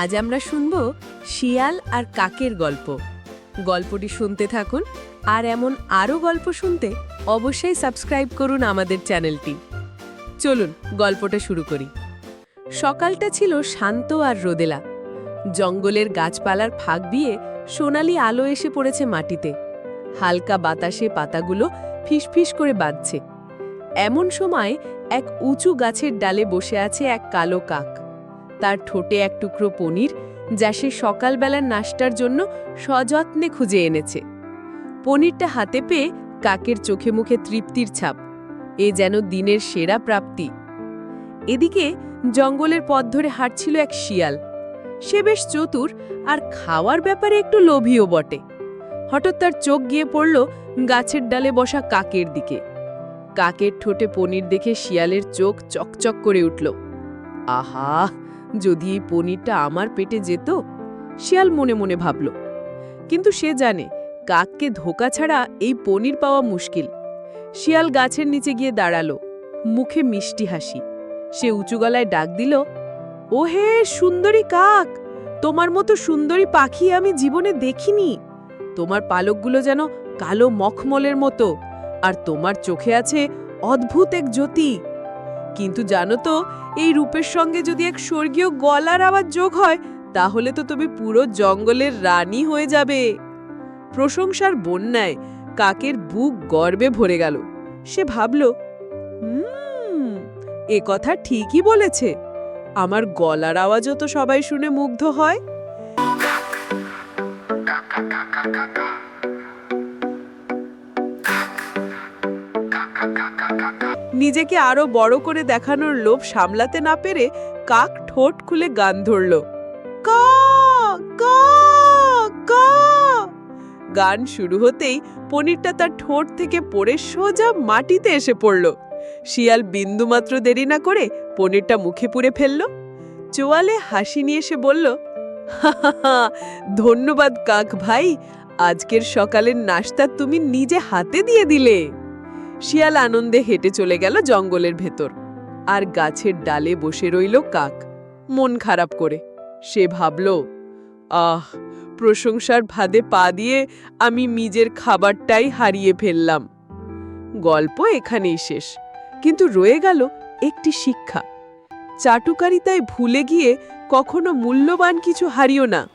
আজ আমরা শুনব শিয়াল আর কাকের গল্প। গল্পটি শুনতে থাকুন, আর এমন আরও গল্প শুনতে অবশ্যই সাবস্ক্রাইব করুন আমাদের চ্যানেলটি। চলুন, গল্পটা শুরু করি। সকালটা ছিল শান্ত আর রোদেলা। জঙ্গলের গাছপালার ফাঁক দিয়ে সোনালি আলো এসে পড়েছে মাটিতে। হালকা বাতাসে পাতাগুলো ফিসফিস করে বাজছে এমন সময় এক উঁচু গাছের ডালে বসে আছে এক কালো কাক। তার ঠোঁটে এক টুকরো পনির, যা সে সকালবেলার নাস্তার জন্য সযত্নে খুঁজে এনেছে। পনিরটা হাতে পেয়ে কাকের চোখে মুখে তৃপ্তির ছাপ, এ যেন দিনের সেরা প্রাপ্তি। এদিকে জঙ্গলের পথ ধরে হাঁটছিল এক শিয়াল। সে বেশ চতুর আর খাওয়ার ব্যাপারে একটু লোভীও বটে। হঠাৎ তার চোখ গিয়ে পড়ল গাছের ডালে বসা কাকের দিকে। কাকের ঠোঁটে পনির দেখে শিয়ালের চোখ চকচক করে উঠল। আহা! যদি এই পনিরটা আমার পেটে যেত, শিয়াল মনে মনে ভাবল। কিন্তু সে জানে, কাককে ধোকা ছাড়া এই পনির পাওয়া মুশকিল। শিয়াল গাছের নিচে গিয়ে দাঁড়াল, মুখে মিষ্টি হাসি। সে উঁচু গলায় ডাক দিল ও হে সুন্দরী কাক, তোমার মতো সুন্দরী পাখি আমি জীবনে দেখিনি। তোমার পালকগুলো যেন কালো মখমলের মতো, আর তোমার চোখে আছে অদ্ভুত এক জ্যোতি। কিন্তু জানো তো, এই রূপের সঙ্গে যদি এক স্বর্গীয় গলার আওয়াজ যোগ হয়, তাহলে তো তুমি পুরো জঙ্গলের রানী হয়ে যাবে। প্রশংসার বন্যায় কাকের বুক গর্বে ভরে গেল। সে ভাবল, হুম, এ কথা ঠিকই বলেছে। আমার গলার আওয়াজও তো সবাই শুনে মুগ্ধ হয়। নিজেকে আরও বড় করে দেখানোর লোভ সামলাতে না পেরে কাক ঠোঁট খুলে গান ধরল। কা গান শুরু হতেই পনিরটা তার ঠোঁট থেকে পড়ে সোজা মাটিতে এসে পড়ল। শিয়াল বিন্দুমাত্র দেরি না করে পনিরটা মুখে পুরে ফেলল। চোয়ালে হাসি নিয়ে এসে বলল ধন্যবাদ কাক ভাই, আজকের সকালের নাস্তা তুমি নিজে হাতে দিয়ে দিলে। শিয়াল আনন্দে হেঁটে চলে গেল জঙ্গলের ভেতর। আর গাছের ডালে বসে রইল কাক। মন খারাপ করে। সে ভাবল, আহ, প্রশংসার ভাদে পা দিয়ে আমি নিজের খাবারটাই হারিয়ে ফেললাম। গল্প এখানেই শেষ। কিন্তু রয়ে গেল একটি শিক্ষা। চাটুকারিতায় ভুলে গিয়ে কখনো মূল্যবান কিছু হারিও না।